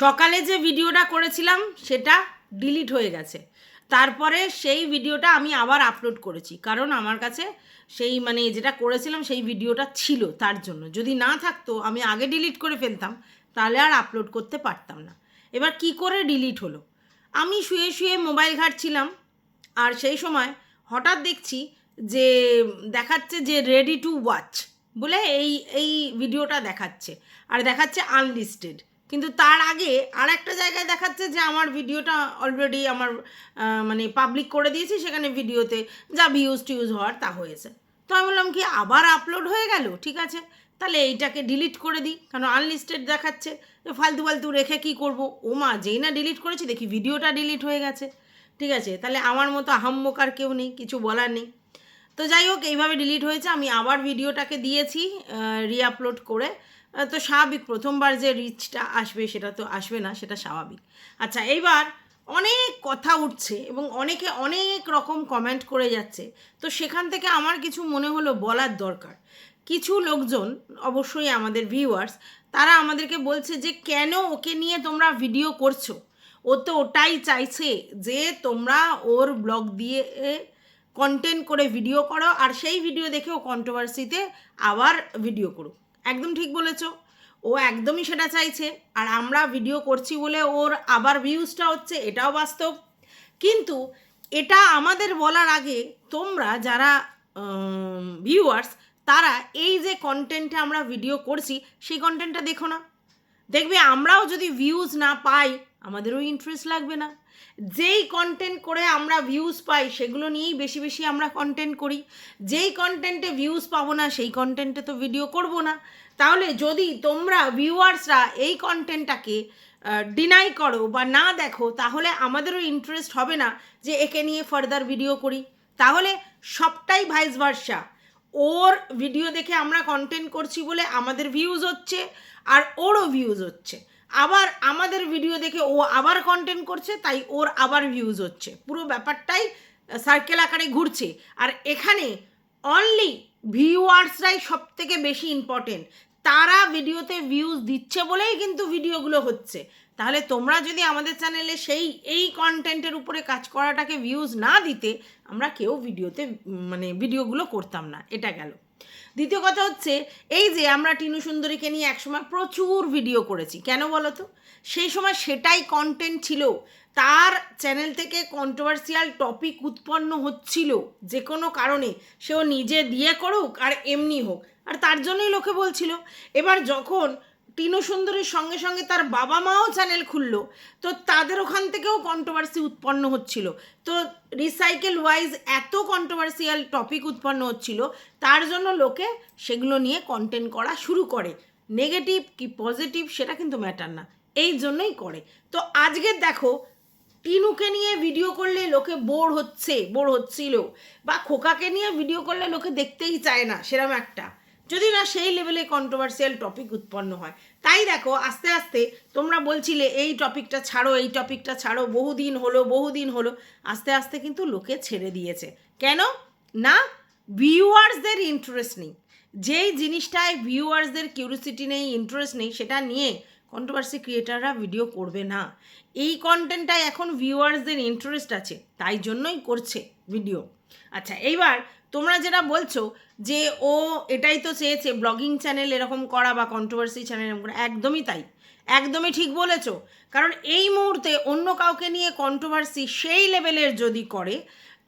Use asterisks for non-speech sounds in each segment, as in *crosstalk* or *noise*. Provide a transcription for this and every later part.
সকালে যে ভিডিওটা করেছিলাম, সেটা ডিলিট হয়ে গেছে। তারপরে সেই ভিডিওটা আমি আবার আপলোড করেছি। কারণ আমার কাছে সেই মানে যেটা করেছিলাম, সেই ভিডিওটা ছিল তার জন্য। যদি না থাকতো, আমি আগে ডিলিট করে ফেলতাম, তাহলে আর আপলোড করতে পারতাম না। এবার কি করে ডিলিট হলো? আমি শুয়ে শুয়ে মোবাইল ঘাটছিলাম, আর সেই সময় হঠাৎ দেখছি যে দেখাচ্ছে যে রেডি টু ওয়াচ বলে এই এই ভিডিওটা দেখাচ্ছে। আর দেখাচ্ছে আনলিস্টেড কিন্তু তার আগে আর একটা জায়গায় দেখাচ্ছে যে আমার ভিডিওটা অলরেডি আমার মানে পাবলিক করে দিয়েছি, সেখানে ভিডিওতে যা ভিউজ টিউজ হওয়ার তা হয়েছে। তো আমি বললাম কি, আবার আপলোড হয়ে গেল? ঠিক আছে। তাহলে এইটাকে ডিলিট করে দিই, কারণ আনলিস্টেড দেখাচ্ছে। ফালতু ফালতু রেখে কি করব? ও মা, যেই না ডিলিট করেছি, দেখি ভিডিওটা ডিলিট হয়ে গেছে। ঠিক আছে, তাহলে আমার মতো আহাম্মকার কেউ নেই, কিছু বলার নেই। তো যাই হোক, এইভাবে ডিলিট হয়েছে। আমি আবার ভিডিওটাকে দিয়েছি রিআপলোড করে। তো স্বাভাবিক, প্রথমবার যে রিচটা আসবে সেটা তো আসবে না, সেটা স্বাভাবিক। আচ্ছা এইবার অনেক কথা উঠছে এবং অনেকে অনেক রকম কমেন্ট করে যাচ্ছে। তো সেখান থেকে আমার কিছু মনে হলো বলার দরকার। কিছু লোকজন, অবশ্যই আমাদের ভিউয়ার্স তারা আমাদেরকে বলছে যে, কেন ওকে নিয়ে তোমরা ভিডিও করছ? ও তো ওটাই চাইছে যে তোমরা ওর ব্লগ দিয়ে কন্টেন্ট করে ভিডিও করো, আর সেই ভিডিও দেখে ও কন্ট্রোভার্সিতে আবার ভিডিও করুক। একদম ঠিক বলেছ। ও একদমই সেটা চাইছে। আর আমরা ভিডিও করছি বলে ওর আবার ভিউজটা হচ্ছে, এটাও বাস্তব। কিন্তু এটা আমাদের বলার আগে তোমরা যারা ভিউয়ার্স তারা এই যে কন্টেন্টে আমরা ভিডিও করছি, সেই কন্টেন্টটা দেখো না। দেখবে আমরাও যদি ভিউজ না পাই আমাদেরও ইন্টারেস্ট লাগবে না। যেই কন্টেন্ট করে আমরা ভিউজ পাই, সেগুলো নিয়েই বেশি বেশি আমরা কন্টেন্ট করি। যেই কন্টেন্টে ভিউজ পাবো না, সেই কন্টেন্টে তো ভিডিও করব না। তাহলে যদি তোমরা ভিউয়ার্সরা এই কন্টেন্টটাকে ডিনাই করো বা না দেখো, তাহলে আমাদেরও ইন্টারেস্ট হবে না যে একে নিয়ে ফার্দার ভিডিও করি। তাহলে সবটাই ভাইস ভার্সা ওর ভিডিও দেখে আমরা কন্টেন্ট করছি বলে আমাদের ভিউজ হচ্ছে, আর ওরও ভিউজ হচ্ছে। আবার আমাদের ভিডিও দেখে ও আবার কন্টেন্ট করছে, তাই ওর আবার ভিউজ হচ্ছে। পুরো ব্যাপারটাই সার্কেল আকারে ঘুরছে। আর এখানে অনলি ভিউয়ার্সরাই সব থেকে বেশি ইম্পর্টেন্ট তারা ভিডিওতে ভিউজ দিচ্ছে বলেই কিন্তু ভিডিওগুলো হচ্ছে। তাহলে তোমরা যদি আমাদের চ্যানেলে সেই, এই কন্টেন্টের উপরে কাজ করাটাকে ভিউজ না দিতে, আমরা কেউ ভিডিওতে মানে ভিডিওগুলো করতাম না। এটা গেল। দ্বিতীয় কথা হচ্ছে, এই যে আমরা টিনু সুন্দরীকে নিয়ে একসময় প্রচুর ভিডিও করেছি, কেন বলো তো সেই সময় সেটাই কন্টেন্ট ছিল, তার চ্যানেল থেকে কন্ট্রোভার্সিয়াল টপিক উৎপন্ন হচ্ছিল, যে কোনো কারণে, সেও নিজে দিয়ে করুক আর এমনি হোক, আর তার জন্যই লোকে বলছিল। এবার যখন টিনু সুন্দরীর সঙ্গে সঙ্গে তার বাবা মাও চ্যানেল খুললো। তো তাদের ওখান থেকেও কন্ট্রোভার্সি উৎপন্ন হচ্ছিল। তো রিসাইকেল ওয়াইজ এত কন্ট্রোভার্সিয়াল টপিক উৎপন্ন হচ্ছিল, তার জন্য লোকে সেগুলো নিয়ে কন্টেন্ট করা শুরু করে। নেগেটিভ কি পজিটিভ সেটা কিন্তু ম্যাটার না, এই জন্যই করে। তো আজকে দেখো, টিনুকে নিয়ে ভিডিও করলে লোকে বোর হচ্ছে বোর হচ্ছিল, বা খোকাকে নিয়ে ভিডিও করলে লোকে দেখতেই চায় না সেরকম একটা। যদি না সেই লেভেলে কন্ট্রোভার্সিয়াল টপিক উৎপন্ন হয়। তাই দেখো, আস্তে আস্তে তোমরা বলছিলে, এই টপিকটা ছাড়ো, এই টপিকটা ছাড়ো, বহুদিন হলো বহুদিন হলো, আস্তে আস্তে কিন্তু লোকে ছেড়ে দিয়েছে। কেন? না ভিউয়ার্সদের ইন্টারেস্ট নেই। যেই জিনিসটায় ভিউয়ার্সদের কিউরিসিটি নেই ইন্টারেস্ট নেই, সেটা নিয়ে কন্ট্রোভার্সি ক্রিয়েটাররা ভিডিও করবে না। এই কন্টেন্টটায় এখন ভিউয়ার্সদের ইন্টারেস্ট আছে, তাই জন্যই করছে ভিডিও আচ্ছা এইবার তোমরা যেটা বলছো যে ও এটাই তো চেয়েছে ব্লগিং চ্যানেল এরকম করা বা কন্ট্রোভার্সি চ্যানেল এরকম করা, একদমই তাই। একদমই ঠিক বলেছ। কারণ এই মুহূর্তে অন্য কাউকে নিয়ে কন্ট্রোভার্সি সেই লেভেলের যদি করে,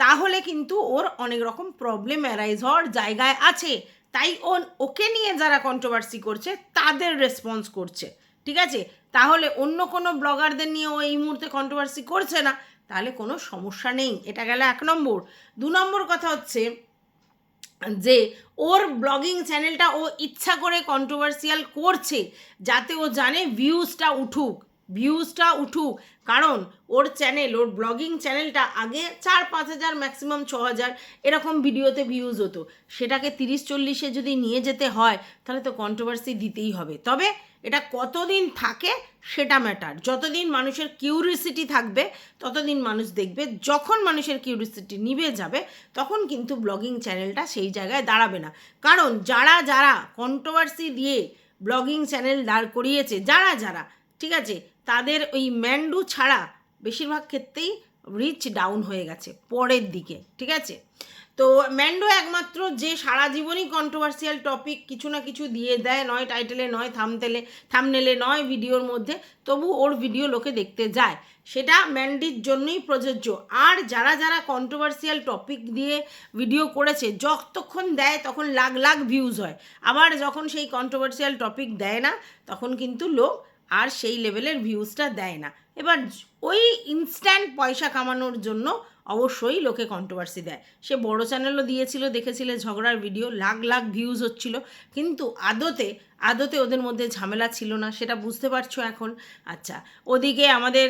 তাহলে কিন্তু ওর অনেক রকম প্রবলেম অ্যারাইজ হওয়ার জায়গায় আছে। তাই ও, ওকে নিয়ে যারা কন্ট্রোভার্সি করছে, তাদের রেসপন্স করছে। ঠিক আছে? তাহলে অন্য কোনো ব্লগারদের নিয়ে ও এই মুহূর্তে কন্ট্রোভার্সি করছে না, তাহলে কোনো সমস্যা নেই। এটা গেল এক নম্বর। দু নম্বর কথা হচ্ছে যে ওর ব্লগিং চ্যানেলটা ও ইচ্ছা করে কন্ট্রোভার্সিয়াল করছে যাতে ও জানে ভিউজটা উঠুক। ভিউজটা উঠুক। কারণ ওর চ্যানেল ওর ব্লগিং চ্যানেলটা আগে চার, পাঁচ হাজার ম্যাক্সিমাম ছ হাজার এরকম ভিডিওতে ভিউজ হতো। সেটাকে তিরিশ, চল্লিশে যদি নিয়ে যেতে হয়, তাহলে তো কন্ট্রোভার্সি দিতেই হবে। তবে এটা কতদিন থাকে সেটা ম্যাটার যতদিন মানুষের কিউরিসিটি থাকবে, ততদিন মানুষ দেখবে। যখন মানুষের কিউরিসিটি নিভে যাবে, তখন কিন্তু ব্লগিং চ্যানেলটা সেই জায়গায় দাঁড়াবে না। কারণ যারা যারা কন্ট্রোভার্সি দিয়ে ব্লগিং চ্যানেল দাঁড় করিয়েছে, যারা যারা, ঠিক আছে? তাদের ওই ম্যান্ডু ছাড়া বেশিরভাগ ক্ষেত্রেই রিচ ডাউন হয়ে গেছে, পরের দিকে, ঠিক আছে? তো ম্যান্ডো একমাত্র যে সারা জীবনই কন্ট্রোভার্সিয়াল টপিক কিছু না কিছু দিয়ে দেয়, নয় টাইটেলে নয় থামতেলে থামনেলে নয় ভিডিওর মধ্যে, তবু ওর ভিডিও লোকে দেখতে যায়। সেটা ম্যান্ডির জন্যই প্রযোজ্য। আর যারা যারা কন্ট্রোভার্সিয়াল টপিক দিয়ে ভিডিও করেছে, যতক্ষণ দেয় তখন লাখ লাখ ভিউজ হয়। আবার যখন সেই কন্ট্রোভার্সিয়াল টপিক দেয় না, তখন কিন্তু লোক আর সেই লেভেলের ভিউজটা দেয় না। এবার ওই ইনস্ট্যান্ট পয়সা কামানোর জন্য অবশ্যই লোকে কন্ট্রোভার্সি দেয়। সে বড় চ্যানেলও দিয়েছিল, দেখেছিলে, ঝগড়ার ভিডিও লাখ লাখ ভিউজ হচ্ছিল। কিন্তু আদতে আদতে ওদের মধ্যে ঝামেলা ছিল না, সেটা বুঝতে পারছ এখন। আচ্ছা ওদিকে আমাদের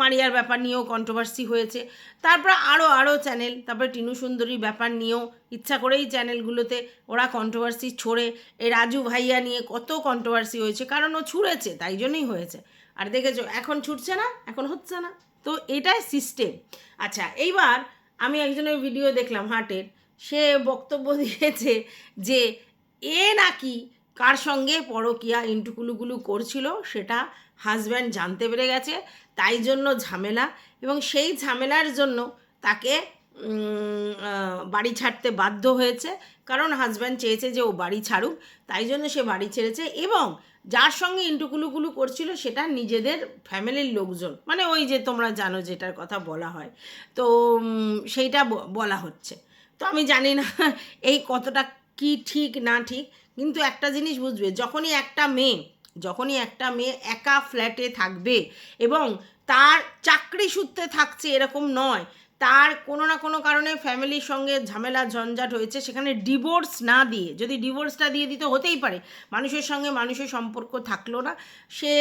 মারিয়ার ব্যাপার নিয়েও কন্ট্রোভার্সি হয়েছে। তারপর আরও আরও চ্যানেল তারপরে টিনু সুন্দরীর ব্যাপার নিয়েও ইচ্ছা করেই চ্যানেলগুলোতে ওরা কন্ট্রোভার্সি ছড়ে। এই রাজু ভাইয়া নিয়ে কত কন্ট্রোভার্সি হয়েছে, কারণ ও ছুঁড়েছে, তাই জন্যই হয়েছে। আর দেখেছ, এখন ছুটছে না, এখন হচ্ছে না। তো এটাই সিস্টেম আচ্ছা এইবার আমি একজনের ভিডিও দেখলাম হাটের। সে বক্তব্য *laughs* দিয়েছে যে, এ নাকি কার সঙ্গে পরকিয়া ইন্টুকুলুকুলু করছিল সেটা হাজব্যান্ড জানতে পেরে গেছে, তাই জন্য ঝামেলা এবং সেই ঝামেলার জন্য তাকে বাড়ি ছাড়তে বাধ্য হয়েছে। কারণ হাজব্যান্ড চেয়েছে যে ও বাড়ি ছাড়ুক, তাই জন্য সে বাড়ি ছেড়েছে এবং যার সঙ্গে ইন্টুকুলুকুলু করছিল সেটা নিজেদের ফ্যামিলির লোকজন। মানে ওই যে তোমরা জানো যেটার কথা বলা হয়। তো সেইটা বলা হচ্ছে। তো আমি জানি না এই কতটা কি ঠিক, না ঠিক। কিন্তু একটা জিনিস বুঝবে, যখনই একটা মেয়ে, যখনই একটা মেয়ে একা ফ্ল্যাটে থাকবে এবং তার চাকরি সূত্রে থাকছে এরকম নয় তার কোনো না কোনো কারণে ফ্যামিলির সঙ্গে ঝামেলা, ঝঞ্ঝাট হয়েছে। সেখানে ডিভোর্স না দিয়ে, যদি ডিভোর্সটা দিয়ে দিতে হতেই পারে, মানুষের সঙ্গে মানুষের সম্পর্ক থাকল না, সে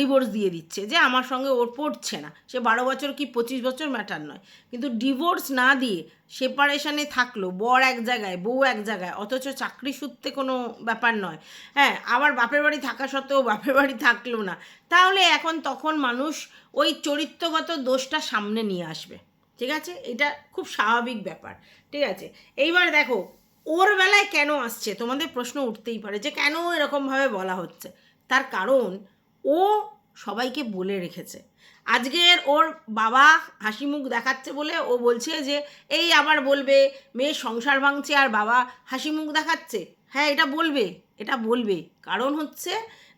ডিভোর্স দিয়ে দিচ্ছে। যে আমার সঙ্গে ওর পড়ছে না, সে বারো বছর কি পঁচিশ বছর ম্যাটার নয়। কিন্তু ডিভোর্স না দিয়ে সেপারেশানে থাকল, বর এক জায়গায়, বউ এক জায়গায়, অথচ চাকরি সূত্রে কোনো ব্যাপার নয়। হ্যাঁ আবার বাপের বাড়ি থাকা সত্ত্বেও বাপের বাড়ি থাকল না। তাহলে এখন তখন মানুষ ওই চরিত্রগত দোষটা সামনে নিয়ে আসবে। ঠিক আছে? এটা খুব স্বাভাবিক ব্যাপার। ঠিক আছে? এইবার দেখো ওর বেলায় কেন আসছে? তোমাদের প্রশ্ন উঠতেই পারে যে কেন এরকমভাবে বলা হচ্ছে। তার কারণ, ও সবাইকে বলে রেখেছে। আজকের ওর বাবা হাসি মুখ দেখাচ্ছে বলে ও বলছে যে, এই আবার বলবে মেয়ে সংসার ভাঙছে আর বাবা হাসি মুখ দেখাচ্ছে? হ্যাঁ এটা বলবে এটা বলবে। কারণ হচ্ছে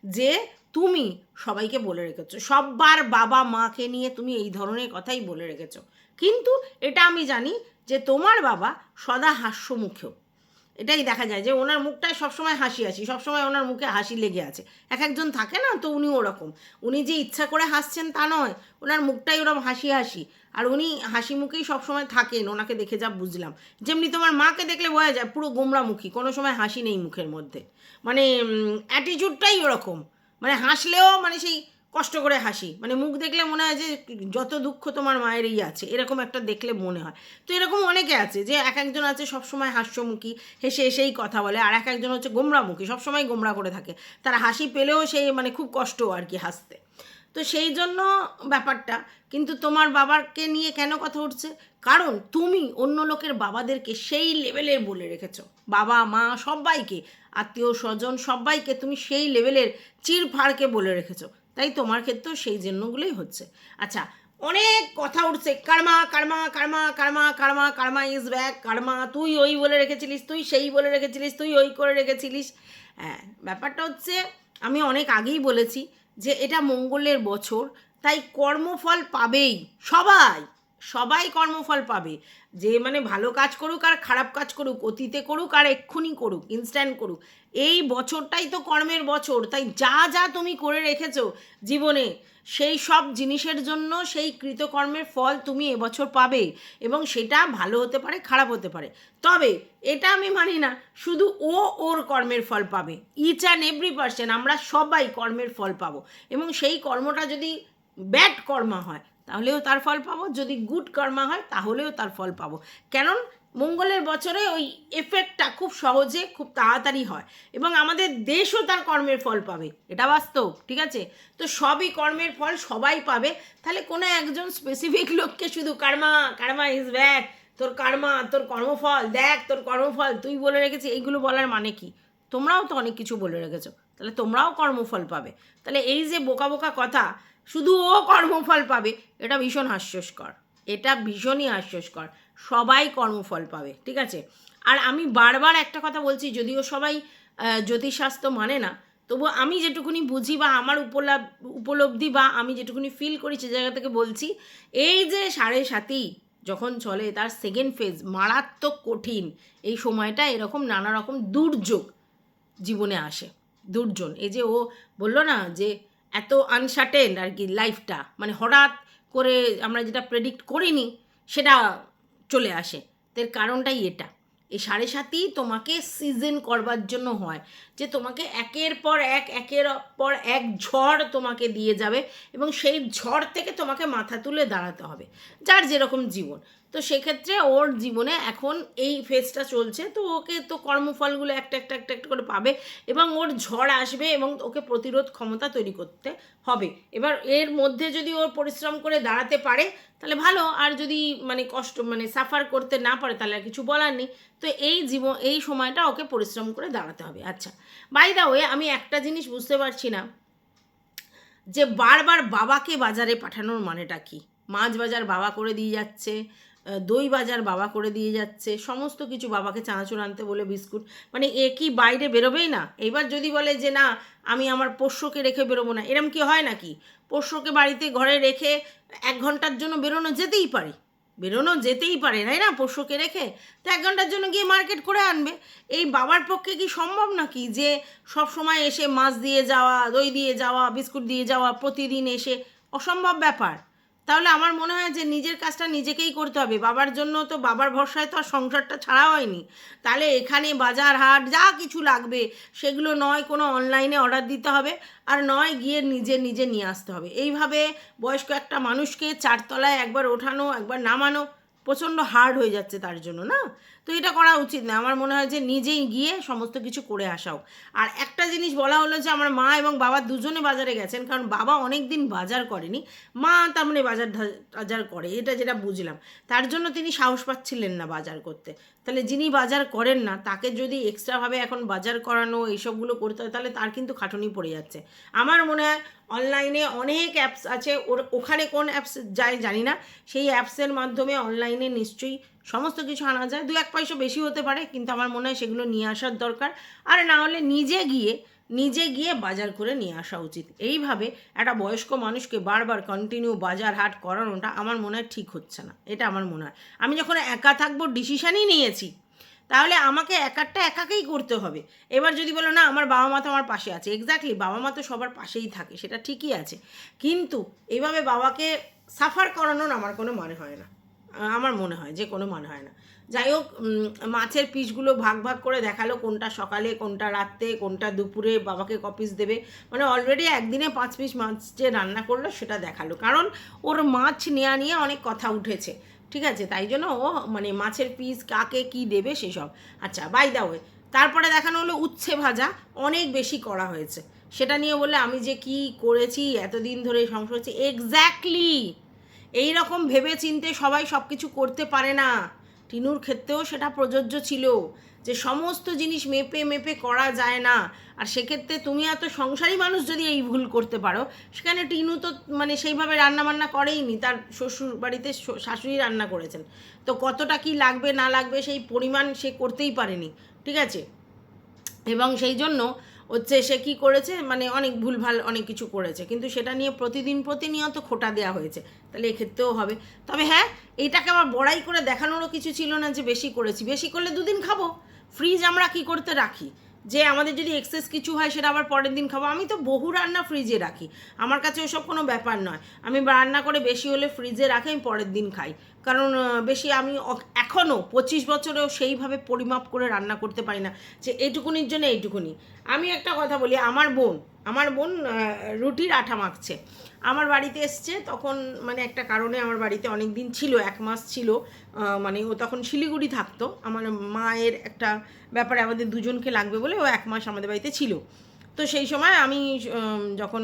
যে তুমি সবাইকে বলে রেখেছো, সববার বাবা মাকে নিয়ে তুমি এই ধরনের কথাই বলে রেখেছো। কিন্তু এটা আমি জানি যে তোমার বাবা সদা হাস্যমুখেও। এটাই দেখা যায় যে ওনার মুখটায় সবসময় হাসি হাসি সবসময় ওনার মুখে হাসি লেগে আছে। এক একজন থাকে না, তো উনি ওরকম। উনি যে ইচ্ছা করে হাসছেন তা নয়, ওনার মুখটাই ওরকম হাসি হাসি। আর উনি হাসি মুখেই সবসময় থাকেন, ওনাকে দেখে যা বুঝলাম। যেমনি তোমার মাকে দেখলে বোঝা যায় পুরো গোমরামুখী কোনো সময় হাসি নেই মুখের মধ্যে। মানে অ্যাটিটিউডটাই ওরকম। মানে হাসলেও মানে সেই কষ্ট করে হাসি। মানে মুখ দেখলে মনে হয় যে যত দুঃখ তোমার মায়েরই আছে, এরকম একটা দেখলে মনে হয়। তো এরকম অনেকে আছে যে এক একজন আছে সবসময় হাস্যমুখী, হেসে এসেই কথা বলে, আর এক একজন হচ্ছে গোমরামুখী সবসময় গোমরা করে থাকে। তারা হাসি পেলেও সেই মানে খুব কষ্ট আর কি হাসতে। তো সেই জন্য ব্যাপারটা। কিন্তু তোমার বাবাকে নিয়ে কেন কথা উঠছে? কারণ তুমি অন্য লোকের বাবাদেরকে সেই লেভেলের বলে রেখেছ। বাবা, মা সবাইকে, আত্মীয়, স্বজন সবাইকে তুমি সেই লেভেলের চিরফাড়কে বলে রেখেছো। তাই তোমার ক্ষেত্রেও সেই জন্যগুলোই হচ্ছে। আচ্ছা অনেক কথা উঠছে। Karma karma karma karma karma karma is back karma, তুই ওই বলে রেখেছিলিস, তুই সেই বলে রেখেছিলিস, তুই ওই করে রেখেছিলিস। হ্যাঁ ব্যাপারটা হচ্ছে, আমি অনেক আগেই বলেছি যে এটা মঙ্গলের বছর তাই কর্মফল পাবেই সবাই। সবাই কর্মফল পাবে। যে মানে ভালো কাজ করুক আর খারাপ কাজ করুক, অতীতে করুক আর এক্ষুনি করুক ইনস্ট্যান্ট করুক। এই বছরটাই তো কর্মের বছর, তাই যা যা তুমি করে রেখেছো জীবনে, সেই সব জিনিসের জন্য সেই কৃতকর্মের ফল তুমি এবছর পাবে এবং সেটা ভালো হতে পারে, খারাপ হতে পারে। তবে এটা আমি মানি না, শুধু ও ওর কর্মের ফল পাবে। ইচ অ্যান্ড এভরি পার্সন আমরা সবাই কর্মের ফল পাবো। এবং সেই কর্মটা যদি ব্যাড কর্মা হয় তাহলেও তার ফল পাবো। যদি গুড কর্মা হয়, তাহলেও তার ফল পাবো। কেন মঙ্গলের বছরে ওই এফেক্টটা খুব সহজে, খুব তাড়াতাড়ি হয় এবং আমাদের দেশও তার কর্মের ফল পাবে। এটা বাস্তব, ঠিক আছে? তো সবই কর্মের ফল সবাই পাবে। তাহলে কোনো একজন স্পেসিফিক লোককে শুধু কার্মা কার্মা ইজ ব্যাড তোর কার্মা, তোর কর্মফল, দেখ তোর কর্মফল, তুই বলে রেখেছিস এইগুলো বলার মানে কি? তোমরাও তো অনেক কিছু বলে রেখেছো। তাহলে তোমরাও কর্মফল পাবে। তাহলে এই যে বোকা বোকা কথা শুধু ও কর্মফল পাবে, এটা ভীষণ হাস্যস্কর। এটা ভীষণই হাস্যস্কর। সবাই কর্মফল পাবে, ঠিক আছে? আর আমি বারবার একটা কথা বলছি, যদিও সবাই জ্যোতিষশাস্ত্র মানে না তবু আমি যেটুকুনি বুঝি বা আমার উপলাভ উপলব্ধি বা আমি যেটুকুনি ফিল করি সে জায়গা থেকে বলছি, এই যে সাড়ে সাতই যখন চলে তার সেকেন্ড ফেজ মারাত্মক কঠিন, এই সময়টা এরকম নানা রকম দুর্যোগ জীবনে আসে দুর্জন এই যে ও বলল না যে এত আনসার্টেন আর কি লাইফটা মানে হঠাৎ করে আমরা যেটা প্রেডিক্ট করিনি, সেটা চলে আসে। এর কারণটাই এটা। এই সাড়ে সাতই তোমাকে সিজন করবার জন্য হয়। যে তোমাকে একের পর এক, একের পর এক ঝড় তোমাকে দিয়ে যাবে এবং সেই ঝড় থেকে তোমাকে মাথা তুলে দাঁড়াতে হবে, যার যেরকম জীবন। তো সেক্ষেত্রে ওর জীবনে এখন এই ফেজটা চলছে, তো ওকে তো কর্মফলগুলো একটা একটা একটা একটা করে পাবে এবং ওর ঝড় আসবে এবং ওকে প্রতিরোধ ক্ষমতা তৈরি করতে হবে। এবার এর মধ্যে যদি ওর পরিশ্রম করে দাঁড়াতে পারে, তাহলে ভালো। আর যদি মানে কষ্ট মানে সাফার করতে না পারে, তাহলে আর কিছু বলার নেই। তো এই জীবন, এই সময়টা ওকে পরিশ্রম করে দাঁড়াতে হবে। আচ্ছা বাই দা ওয়ে আমি একটা জিনিস বুঝতে পারছি না। যে বারবার বাবাকে বাজারে পাঠানোর মানেটা কি? মাছ বাজার বাবা করে দিয়ে যাচ্ছে দই বাজার বাবা করে দিয়ে যাচ্ছে, সমস্ত কিছু বাবাকে চানাচুর আনতে বলে বিস্কুট। মানে এ কি বাইরে বেরোবেই না? এবার যদি বলে যে না, আমি আমার পোষ্যকে রেখে বেরোবো না, এরম কি হয় নাকি? পোষ্যকে বাড়িতে ঘরে রেখে এক ঘণ্টার জন্য বেরোনো যেতেই পারে। বেরোনো যেতেই পারে, তাই না? পোষ্যকে রেখে? তো এক ঘণ্টার জন্য গিয়ে মার্কেট করে আনবে। এই বাবার পক্ষে কি সম্ভব নাকি যে সব সময় এসে মাছ দিয়ে যাওয়া, দই দিয়ে যাওয়া, বিস্কুট দিয়ে যাওয়া, প্রতিদিন এসে? অসম্ভব ব্যাপার। তাহলে আমার মনে হয় যে নিজের কাজটা নিজেকেই করতে হবে। বাবার জন্য তো বাবার ভরসায় তো আর সংসারটা ছাড়া হয়নি। তাহলে এখানে বাজার হাট যা কিছু লাগবে, সেগুলো নয় কোনো অনলাইনে অর্ডার দিতে হবে আর নয় গিয়ে নিজে নিজে নিয়ে আসতে হবে। এইভাবে বয়স্ক একটা মানুষকে চারতলায় একবার ওঠানো, একবার নামানো প্রচণ্ড হার্ড হয়ে যাচ্ছে তার জন্য, না? তো এটা করা উচিত না। আমার মনে হয় যে নিজেই গিয়ে সমস্ত কিছু করে আসাও। আর একটা জিনিস বলা হলো যে আমার মা এবং বাবা দুজনে বাজারে গেছেন, কারণ বাবা অনেক দিন বাজার করেনি। মা তার মানে বাজার টাজার করে, এটা যেটা বুঝলাম। তার জন্য তিনি সাহস পাচ্ছিলেন না বাজার করতে। তাহলে যিনি বাজার করেন না, তাকে যদি এক্সট্রাভাবে এখন বাজার করানো, এইসবগুলো করতে হয়, তাহলে তার কিন্তু খাটুনি পড়ে যাচ্ছে। আমার মনে হয় অনলাইনে অনেক অ্যাপস আছে, ওর, ওখানে কোন অ্যাপস যায় জানি না, সেই অ্যাপসের মাধ্যমে অনলাইনে নিশ্চয়ই সমস্ত কিছু আনা যায়। দু এক পয়সা বেশি হতে পারে, কিন্তু আমার মনে হয় সেগুলো নিয়ে আসার দরকার। আর না হলে নিজে গিয়ে নিজে গিয়ে বাজার করে নিয়ে আসা উচিত। এইভাবে একটা বয়স্ক মানুষকে বারবার কন্টিনিউ বাজার হাট করানোটা আমার মনে হয় ঠিক হচ্ছে না। এটা আমার মনে হয়। আমি যখন একা থাকব ডিসিশানই নিয়েছি, তাহলে আমাকে একারটা একাকেই করতে হবে। এবার যদি বলো, না, আমার বাবা মা তো আমার পাশে আছে। এক্স্যাক্টলি বাবা মা তো সবার পাশেই থাকে, সেটা ঠিকই আছে। কিন্তু এভাবে বাবাকে সাফার করানোর আমার কোনো মানে হয় না। আমার মনে হয় যে কোনো মানে হয় না। যাই হোক মাছের পিসগুলো ভাগ ভাগ করে দেখাল কোনটা সকালে, কোনটা রাত্রে, কোনটা দুপুরে বাবাকে কপিস দেবে। মানে অলরেডি একদিনে পাঁচ পিস মাছ যে রান্না করল সেটা দেখাল। কারণ ওর মাছ নেওয়া নিয়ে অনেক কথা উঠেছে। ঠিক আছে? তাই জন্য ও মানে মাছের পিস কাকে কি দেবে সেসব। আচ্ছা বাই দা ওয়ে তারপরে দেখানো হলো উচ্ছে ভাজা। অনেক বেশি করা হয়েছে। সেটা নিয়ে বলে আমি যে কি করেছি, এতদিন ধরে সংসার হচ্ছে। এক্স্যাক্টলি এই রকম ভেবে চিনতে সবাই সব কিছু করতে পারে না। টিনুর ক্ষেত্রেও সেটা প্রযোজ্য ছিল যে সমস্ত জিনিস মেপে মেপে করা যায় না। আর সেক্ষেত্রে তুমি এত সংসারী মানুষ যদি এই ভুল করতে পারো, সেখানে টিনু তো মানে সেইভাবে রান্না বান্না করেইনি, তার শ্বশুর বাড়িতে শাশুড়ি রান্না করেছেন। তো কতটা কি লাগবে না লাগবে সেই পরিমাণ সে করতেই পারেনি, ঠিক আছে? এবং সেই জন্য হচ্ছে সে কি করেছে মানে অনেক ভুলভাল অনেক কিছু করেছে, কিন্তু সেটা নিয়ে প্রতিদিন প্রতিনিয়ত খোটা দেওয়া হয়েছে, তাহলে এক্ষেত্রেও হবে। তবে হ্যাঁ এটাকে আবার বড়াই করে দেখানোরও কিছু ছিল না যে বেশি করেছি, বেশি করলে দুদিন খাব। ফ্রিজ আমরা কি করতে রাখি? যে আমাদের যদি এক্সেস কিছু হয়, সেটা আবার পরের দিন খাব। আমি তো বহু রান্না ফ্রিজে রাখি। আমার কাছে ওসব কোনো ব্যাপার নয়। আমি রান্না করে বেশি হলে ফ্রিজে রাখি, আমি পরের দিন খাই। কারণ বেশি আমি এখনও পঁচিশ বছরেও সেইভাবে পরিমাপ করে রান্না করতে পারি না। যে এইটুকুনির জন্য এইটুকুনি। আমি একটা কথা বলি, আমার বোন আমার বোন রুটির আঠা মাখছে। আমার বাড়িতে এসছে, তখন মানে একটা কারণে আমার বাড়িতে অনেক দিন ছিল, এক মাস ছিল মানে ও তখন শিলিগুড়ি থাকতো। আমার মায়ের একটা ব্যাপারে আমাদের দুজনকে লাগবে বলে ও এক মাস আমাদের বাড়িতে ছিল। তো সেই সময় আমি যখন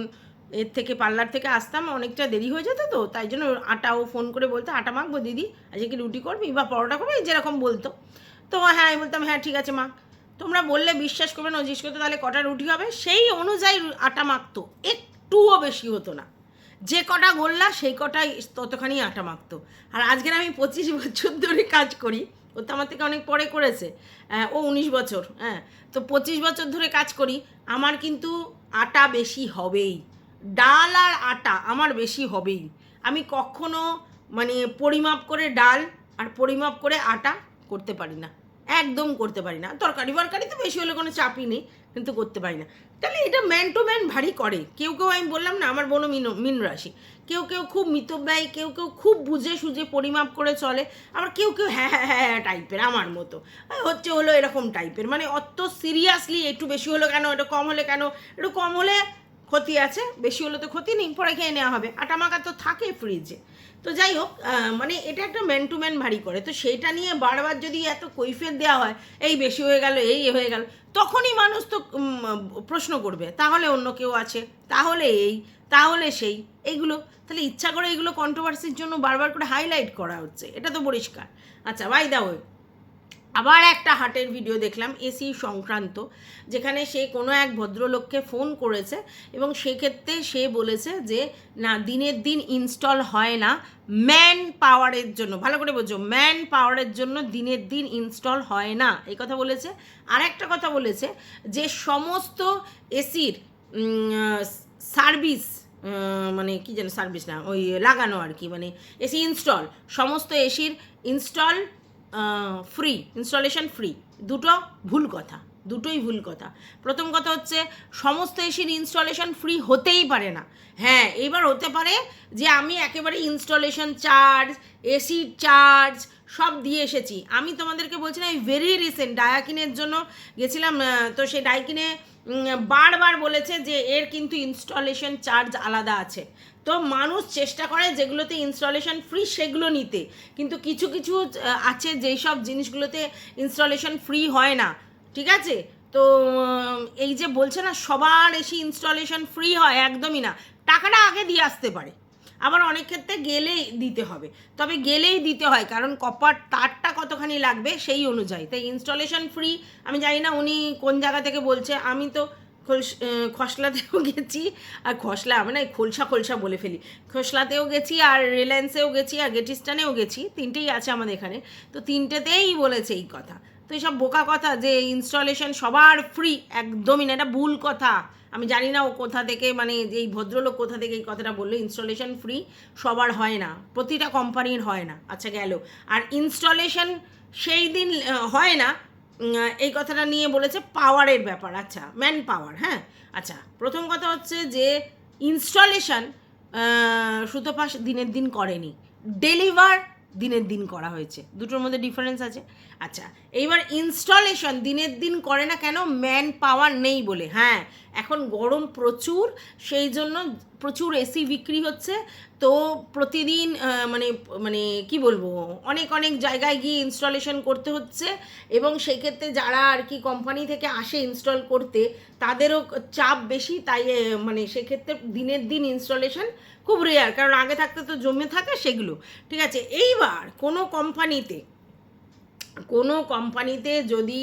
এর থেকে পার্লার থেকে আসতাম, অনেকটা দেরি হয়ে যেত তো, তাই জন্য আটা ও ফোন করে বলতো, আটা মাখবো দিদি, আজকে কি রুটি করবি বা পরোটা করবি? যেরকম বলতো। তো হ্যাঁ আমি বলতাম হ্যাঁ ঠিক আছে মা। তোমরা বললে বিশ্বাস করবে না, জিজ্ঞেস করতে তাহলে কটা রুটি হবে? সেই অনুযায়ী আটা মাখতো, একটুও বেশি হতো না। যে কটা গোল্লা সেই কটাই ততখানি আটা মাখতো। আর আজকের আমি পঁচিশ বছর ধরে কাজ করি ও তো আমার থেকে অনেক পরে করেছে আহ, ও উনিশ বছর হ্যাঁ তো পঁচিশ বছর ধরে কাজ করি আমার কিন্তু আটা বেশি হবেই ডাল আর আটা আমার বেশি হবেই। আমি কখনো মানে পরিমাপ করে ডাল আর পরিমাপ করে আটা করতে পারি না একদম করতে পারি না। তরকারি বরকারি তো বেশি হলে কোনো চাপই নেই কিন্তু করতে পারি না। তাহলে এটা ম্যান টু ম্যান ভারী করে। কেউ কেউ আমি বললাম না, আমার বোনও মিন মিন রাশি। কেউ কেউ খুব মিতব্যয়ী, কেউ কেউ খুব বুঝে সুঝে পরিমাপ করে চলে। আবার কেউ কেউ হ্যাঁ হ্যাঁ হ্যাঁ হ্যাঁ টাইপের আমার মতো। হচ্ছে হলো এরকম টাইপের মানে অত সিরিয়াসলি একটু বেশি হলো কেন এটা কম হলে কেন, একটু কম হলে ক্ষতি আছে, বেশি হলে তো ক্ষতি নেই, পরে খেয়ে নেওয়া হবে। আটা মাখা তো থাকে ফ্রিজে তো যাই হোক মানে এটা একটা ম্যান টু ম্যান ভারী করে। তো সেইটা নিয়ে বারবার যদি এত কৈফিয়ত দেওয়া হয়, এই বেশি হয়ে গেল, এই হয়ে গেল, তখনই মানুষ তো প্রশ্ন করবে, তাহলে অন্য কেউ আছে, তাহলে এই, তাহলে সেই, এইগুলো। তাহলে ইচ্ছা করে এইগুলো কন্ট্রোভার্সির জন্য বারবার করে হাইলাইট করা হচ্ছে। এটা তো পরিষ্কার। আচ্ছা বাই দা ওয়ে আবার একটা হাটের ভিডিও দেখলাম এসি সংক্রান্ত, যেখানে সে কোনো এক ভদ্রলোককে ফোন করেছে এবং সেক্ষেত্রে সে বলেছে যে, না, দিনের দিন ইনস্টল হয় না ম্যান পাওয়ারের জন্য। ভালো করে বোঝো ম্যান পাওয়ারের জন্য দিনের দিন ইনস্টল হয় না। এই কথা বলেছে। আর একটা কথা বলেছে যে, সমস্ত এসির সার্ভিস মানে কি যেন সার্ভিস না, ওই লাগানো আর কি মানে এসি ইনস্টল সমস্ত এসির ইনস্টল ফ্রি ইনস্টলেশন ফ্রি দুটো ভুল কথা দুটোই ভুল কথা। প্রথম কথা হচ্ছে সমস্ত এসির ইনস্টলেশন ফ্রি হতেই পারে না। হ্যাঁ এবার হতে পারে যে আমি একেবারে ইনস্টলেশন চার্জ এসির চার্জ সব দিয়ে এসেছি। আমি তোমাদেরকে বলছিলাম এই ভেরি রিসেন্ট ডায়াকিনের জন্য গেছিলাম তো সেই ডাইকিনে উম, বারবার বলেছে যে এর কিন্তু ইনস্টলেশন চার্জ আলাদা আছে। তো মানুষ চেষ্টা করে যেগুলোতে ইনস্টলেশন ফ্রি সেগুলো নিতে। কিন্তু কিছু কিছু আছে যেই সব জিনিসগুলোতে ইনস্টলেশন ফ্রি হয় না। ঠিক আছে? তো এই যে বলছে না, সবার এসে ইনস্টলেশন ফ্রি হয়, একদমই না। টাকাটা আগে দিয়ে আসতে পারে। আবার অনেক ক্ষেত্রে গেলেই দিতে হবে। তবে গেলেই দিতে হয়, কারণ কপার তারটা কতখানি লাগবে সেই অনুযায়ী। তাই ইনস্টলেশন ফ্রি আমি জানি না উনি কোন জায়গা থেকে বলছে, আমি তো খসলাতেও গেছি, আর খসলা মানে খোলসা খোলসা বলে ফেলি। খসলাতেও গেছি আর রিলায়েন্সেও গেছি আর গেটিস্টানেও গেছি, তিনটেই আছে আমাদের এখানে। তো তিনটেতেই বলেছে এই কথা। তো এইসব বোকা কথা যে ইনস্টলেশন সবার ফ্রি একদমই না, এটা ভুল কথা। আমি জানি না ও কোথা থেকে মানে এই ভদ্রলোক কোথা থেকে এই কথাটা বলল ইনস্টলেশন ফ্রি সবার হয় না, প্রতিটা কোম্পানির হয় না আচ্ছা গেল। আর ইনস্টলেশন সেই দিন হয় না এই কথাটা নিয়ে বলেছে পাওয়ারের ব্যাপার। আচ্ছা ম্যান পাওয়ার হ্যাঁ? আচ্ছা প্রথম কথা হচ্ছে যে ইনস্টলেশন সুতোপাশ দিনের দিন করেনি। ডেলিভার দিনের দিন করা হয়েছে। দুটোর মধ্যে ডিফারেন্স আছে। আচ্ছা এইবার ইনস্টলেশন দিনের দিন করে না কেন? ম্যান পাওয়ার নেই বলে। হ্যাঁ এখন গরম প্রচুর, সেই জন্য প্রচুর এসি বিক্রি হচ্ছে। তো প্রতিদিন মানে মানে কি বলব, অনেক অনেক জায়গায় গিয়ে ইনস্টলেশন করতে হচ্ছে। এবং সেক্ষেত্রে যারা আর কি কোম্পানি থেকে আসে ইনস্টল করতে, তাদেরও চাপ বেশি। তাই মানে সেক্ষেত্রে দিনের দিন ইনস্টলেশন খুব রেয়ার কারণ আগে থাকতে তো জমে থাকে সেগুলো। ঠিক আছে, এইবার কোনো কোম্পানিতে কোনো কোম্পানিতে যদি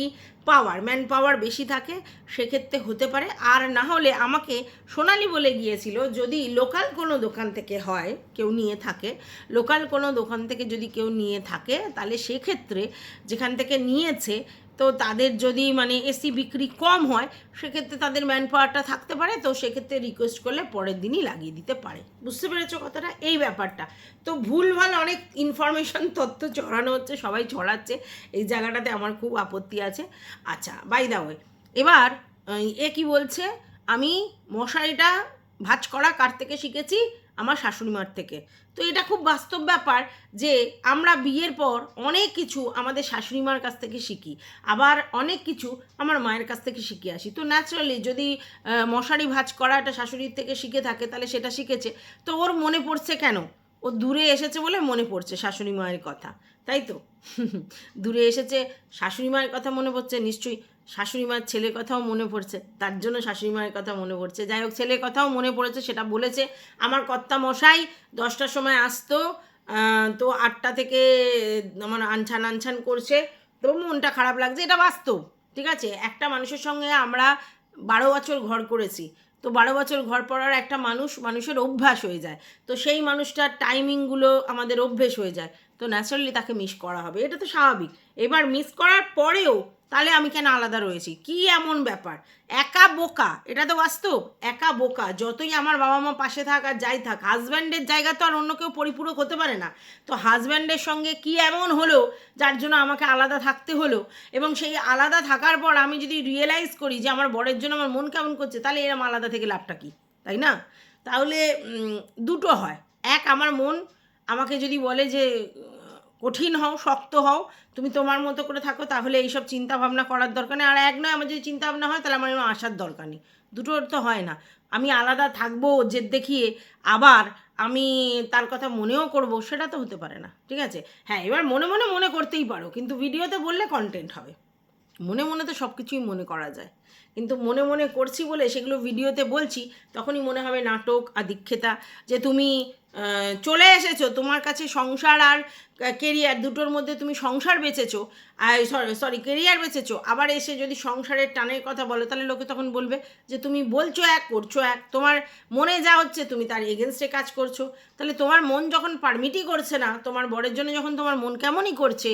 পাওয়ার ম্যান পাওয়ার বেশি থাকে, সেক্ষেত্রে হতে পারে। আর না হলে আমাকে সোনালি বলে গিয়েছিল, যদি লোকাল কোনো দোকান থেকে হয়, কেউ নিয়ে থাকে লোকাল কোনো দোকান থেকে যদি কেউ নিয়ে থাকে, তাহলে সেক্ষেত্রে যেখান থেকে নিয়েছে তো তাদের যদি মানে এসি বিক্রি কম হয়, সেক্ষেত্রে তাদের ম্যান পাওয়ারটা থাকতে পারে, তো সেক্ষেত্রে রিকোয়েস্ট করলে পরের দিনই লাগিয়ে দিতে পারে। বুঝতে পেরেছ কথাটা? এই ব্যাপারটা। তো ভুলভাল অনেক ইনফরমেশন তথ্য ছড়ানো হচ্ছে, সবাই ছড়াচ্ছে। এই জায়গাটাতে আমার খুব আপত্তি আছে। আচ্ছা বাই দা ওয়ে এবার এ কি বলছে? আমি মশারিটা ভাঁজ করা কার থেকে শিখেছি? আমার শাশুড়ি মার থেকে। তো এটা খুব বাস্তব ব্যাপার যে আমরা বিয়ের পর অনেক কিছু আমাদের শাশুড়ি মার কাছ থেকে শিখি, আবার অনেক কিছু আমার মায়ের কাছ থেকে শিখে আসি। তো ন্যাচারালি যদি মশারি ভাঁজ করা একটা শাশুড়ির থেকে শিখে থাকে, তাহলে সেটা শিখেছে। তো ওর মনে পড়ছে কেন? ও দূরে এসেছে বলে মনে পড়ছে শাশুড়ি মায়ের কথা, তাই তো? *laughs* দূরে এসেছে, শাশুড়ি মায়ের কথা মনে পড়ছে, নিশ্চয়ই শাশুড়ি মায়ের ছেলের কথাও মনে পড়ছে, তার জন্য শাশুড়ি মায়ের কথা মনে পড়ছে। যাই হোক, ছেলের কথাও মনে পড়েছে, সেটা বলেছে। আমার কর্তা মশাই দশটার সময় আসতো তো আটটা থেকে আমার আনছান আনছান করছে। তো মনটা খারাপ লাগছে, এটা বাস্তব, ঠিক আছে? একটা মানুষের সঙ্গে আমরা বারো বছর ঘর করেছি, তো বারো বছর ঘর পড়ার একটা মানুষ, মানুষের অভ্যাস হয়ে যায়। তো সেই মানুষটার টাইমিংগুলো আমাদের অভ্যেস হয়ে যায়, তো ন্যাচারালি তাকে মিস করা হবে, এটা তো স্বাভাবিক। এবার মিস করার পরেও তাহলে আমি কেন আলাদা রয়েছি? কি এমন ব্যাপার? একা বোকা, এটা তো বাস্তব। একা বোকা, যতই আমার বাবা মা পাশে থাক আর যাই থাক হাজব্যান্ডের জায়গা তো আর অন্য কেউ পরিপূরক হতে পারে না। তো হাজব্যান্ডের সঙ্গে কি এমন হলো, যার জন্য আমাকে আলাদা থাকতে হলো? এবং সেই আলাদা থাকার পর আমি যদি রিয়েলাইজ করি যে আমার বরের জন্য আমার মন কেমন করছে, তাহলে এরম আলাদা থেকে লাভটা কি? তাই না? তাহলে দুটো হয়। এক, আমার মন, আমাকে যদি বলে যে কঠিন হও, শক্ত হও, তুমি তোমার মতো করে থাকো, তাহলে এইসব চিন্তা ভাবনা করার দরকার নেই। আর এক নয়, আমার যদি চিন্তা ভাবনা হয়, তাহলে আমার আসার দরকার নেই। দুটোর তো হয় না। আমি আলাদা থাকব, জেদ দেখিয়ে আবার আমি তার কথা মনেও করব, সেটা তো হতে পারে না। ঠিক আছে? হ্যাঁ এবার মনে মনে মনে করতেই পারো, কিন্তু ভিডিওতে বললে কন্টেন্ট হবে। মনে মনে তো সব কিছুই মনে করা যায়। কিন্তু মনে মনে করছি বলে সেগুলো ভিডিওতে বলছি, তখনই মনে হবে নাটক আদিক্ষেতা যে তুমি চলে এসেছ, তোমার কাছে সংসার আর কেরিয়ার দুটোর মধ্যে তুমি সংসার বেচেছো সরি সরি কেরিয়ার বেচেছো আবার এসে যদি সংসারের টানের কথা বলো, তাহলে লোকে তখন বলবে যে তুমি বলছো এক, করছ এক, তোমার মনে যা হচ্ছে তুমি তার এগেনস্টে কাজ করছ, তাহলে তোমার মন যখন পারমিটই করছে না, তোমার বরের জন্য যখন তোমার মন কেমনই করছে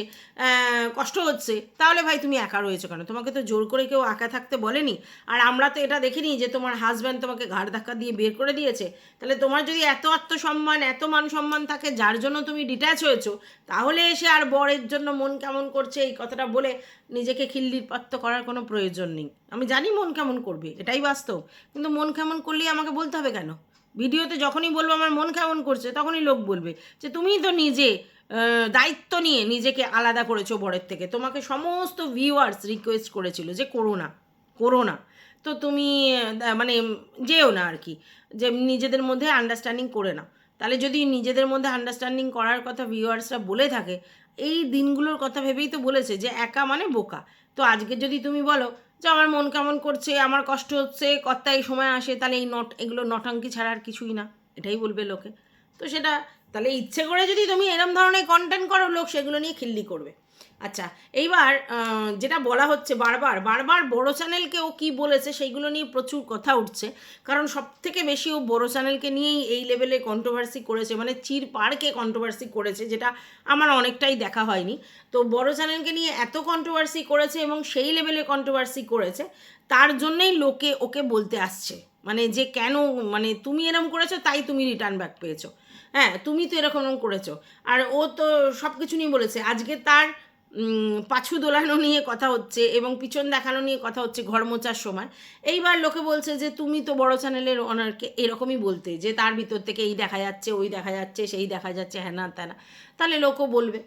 কষ্ট হচ্ছে, তাহলে ভাই তুমি একা রয়েছো কেন? তোমাকে তো জোর করে কেউ একা থাকতে বলেনি, আর আমরা তো এটা দেখিনি যে তোমার হাজব্যান্ড তোমাকে ঘাড় ধাক্কা দিয়ে বের করে দিয়েছে, তাহলে তোমার যদি এত আত্মসম্মান এত মান সম্মান থাকে যার জন্য তুমি ডিট্যাচ হয়েছো, তাহলে এসে আর বরের জন্য মন কেমন করছে এই কথাটা বলে নিজেকে খিল্লির পাত্র করার কোনো প্রয়োজন নেই। আমি জানি মন কেমন করবে, এটাই বাস্তব, কিন্তু মন কেমন করলেই আমাকে বলতে হবে কেন? ভিডিওতে যখনই বলব আমার মন কেমন করছে, তখনই লোক বলবে যে তুমিই তো নিজে দায়িত্ব নিয়ে নিজেকে আলাদা করেছ বরের থেকে। তোমাকে সমস্ত ভিউয়ার্স রিকোয়েস্ট করেছিল যে করো না করো না। তো তুমি মানে যেও না আর কি, যে নিজেদের মধ্যে আন্ডারস্ট্যান্ডিং করে নাও। তাহলে যদি নিজেদের মধ্যে আন্ডারস্ট্যান্ডিং করার কথা ভিউয়ার্সরা বলে থাকে, এই দিনগুলোর কথা ভেবেই তো বলেছে যে একা মানে বোকা। তো আজকে যদি তুমি বলো যে আমার মন কেমন করছে, আমার কষ্ট হচ্ছে কর্তা এই সময় আসে, তাহলে এই নট, এগুলো নটাঙ্কি ছাড়া আর কিছুই না, এটাই বলবে লোকে। তো সেটা, তাহলে ইচ্ছে করে যদি তুমি এরম ধরনের কন্টেন্ট করো, লোক সেগুলো নিয়ে খিল্লি করবে। আচ্ছা এইবার যেটা বলা হচ্ছে বারবার বারবার বড় চ্যানেলকে ও কী বলেছে সেইগুলো নিয়ে প্রচুর কথা উঠছে। কারণ সব থেকে বেশি ও বড় চ্যানেলকে নিয়েই এই লেভেলে কন্ট্রোভার্সি করেছে মানে চির পার্কে কন্ট্রোভার্সি করেছে, যেটা আমার অনেকটাই দেখা হয়নি। তো বড় চ্যানেলকে নিয়ে এত কন্ট্রোভার্সি করেছে এবং সেই লেভেলে কন্ট্রোভার্সি করেছে, তার জন্যই লোকে ওকে বলতে আসছে। মানে যে কেন মানে তুমি এরম করেছ, তাই তুমি রিটার্ন ব্যাক পেয়েছ। হ্যাঁ তুমি তো এরকম করেছ। আর ও তো সব কিছু নিয়ে বলেছে। আজকে তার পাছু দোলানো নিয়ে কথা হচ্ছে এবং পিছন দেখানো নিয়ে কথা হচ্ছে ঘর মোচার সময়। এইবার লোকে বলছে যে, তুমি তো বড় চ্যানেলের ওনারকে এরকমই বলতে, যে তার ভিতর থেকে এই দেখা যাচ্ছে, ওই দেখা যাচ্ছে, সেই দেখা যাচ্ছে হ্যানা ত্যানা তাহলে লোকও বলবে।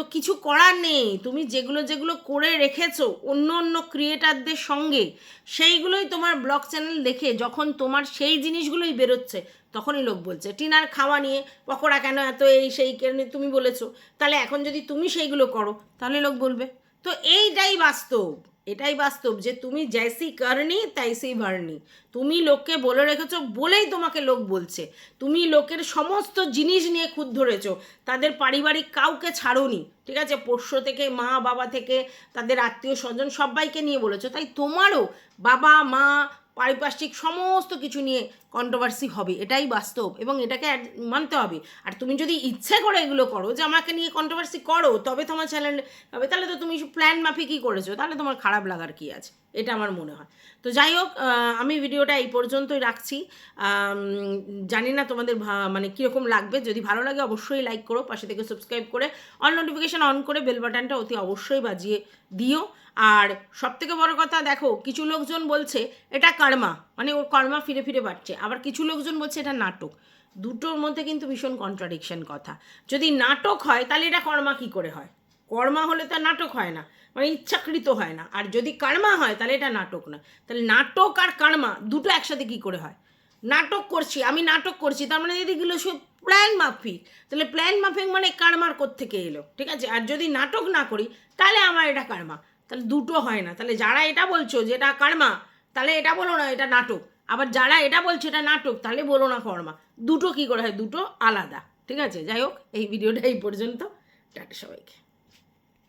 তো কিছু করার নেই। তুমি যেগুলো যেগুলো করে রেখেছো, অন্য অন্য ক্রিয়েটারদের সঙ্গে, সেইগুলোই তোমার ব্লগ চ্যানেল দেখে যখন তোমার সেই জিনিসগুলোই বেরোচ্ছে, তখনই লোক বলছে, টিনার খাওয়া নিয়ে পকোড়া কেন এত এই, সেই কেন তুমি বলেছ? তাহলে এখন যদি তুমি সেইগুলো করো, তাহলে লোক বলবে। তো এইটাই বাস্তব। এটাই বাস্তব যে তুমি জৈসি করনি তাইসি ভারনি তুমি লোককে বলে রেখেছ, বলেই তোমাকে লোক বলছে। তুমি লোকের সমস্ত জিনিস নিয়ে খুদ ধরেছ। তাদের পারিবারিক কাউকে ছাড়োনি, ঠিক আছে? পোষ্য থেকে, মা, বাবা থেকে, তাদের আত্মীয় স্বজন সবাইকে নিয়ে বলেছ। তাই তোমারও বাবা, মা পারিপার্শ্বিক সমস্ত কিছু নিয়ে কন্ট্রোভার্সি হবে, এটাই বাস্তব এবং এটাকে মানতে হবে। আর তুমি যদি ইচ্ছে করে এগুলো করো যে আমাকে নিয়ে কন্ট্রোভার্সি করো, তবে তোমার চ্যানেল হবে, তাহলে তো তুমি প্ল্যান মাফিকই করেছ, তাহলে তোমার খারাপ লাগার কি আছে? এটা আমার মনে হয়। তো যাই হোক আমি ভিডিওটা এই পর্যন্তই রাখছি। জানি না তোমাদের মানে কীরকম লাগবে, যদি ভালো লাগে অবশ্যই লাইক করো, পাশে থেকে সাবস্ক্রাইব করে অল নোটিফিকেশান অন করে বেল বাটনটা অতি অবশ্যই বাজিয়ে দিও। আর সব থেকে বড় কথা, দেখো, কিছু লোকজন বলছে এটা কর্মা মানে ওর কর্মা ফিরে ফিরে বাড়ছে। আবার কিছু লোকজন বলছে এটা নাটক। দুটোর মধ্যে কিন্তু ভীষণ কন্ট্রাডিকশন কথা। যদি নাটক হয়, তাহলে এটা কর্মা কি করে হয়? কর্মা হলে তো নাটক হয় না মানে ইচ্ছাকৃত হয় না। আর যদি কর্মা হয়, তাহলে এটা নাটক না। তাহলে নাটক আর কর্মা দুটো একসাথে কি করে হয়? নাটক করছি, আমি নাটক করছি, তার মানে এদিকগুলো সব প্ল্যান মাফিক, তাহলে প্ল্যান মাফিক মানে কারমার থেকে এলো? ঠিক আছে? আর যদি নাটক না করি, তাহলে আমার এটা কারমা। তাহলে দুটো হয় না। তাহলে যারা এটা বলছো যে এটা কারমা, তাহলে এটা বলো না এটা নাটক। আবার যারা এটা বলছে এটা নাটক, তাহলে বলো না কর্মা দুটো কি করে হয়? দুটো আলাদা। ঠিক আছে? যাই হোক, এই ভিডিওটা এই পর্যন্ত। টাটা সবাইকে।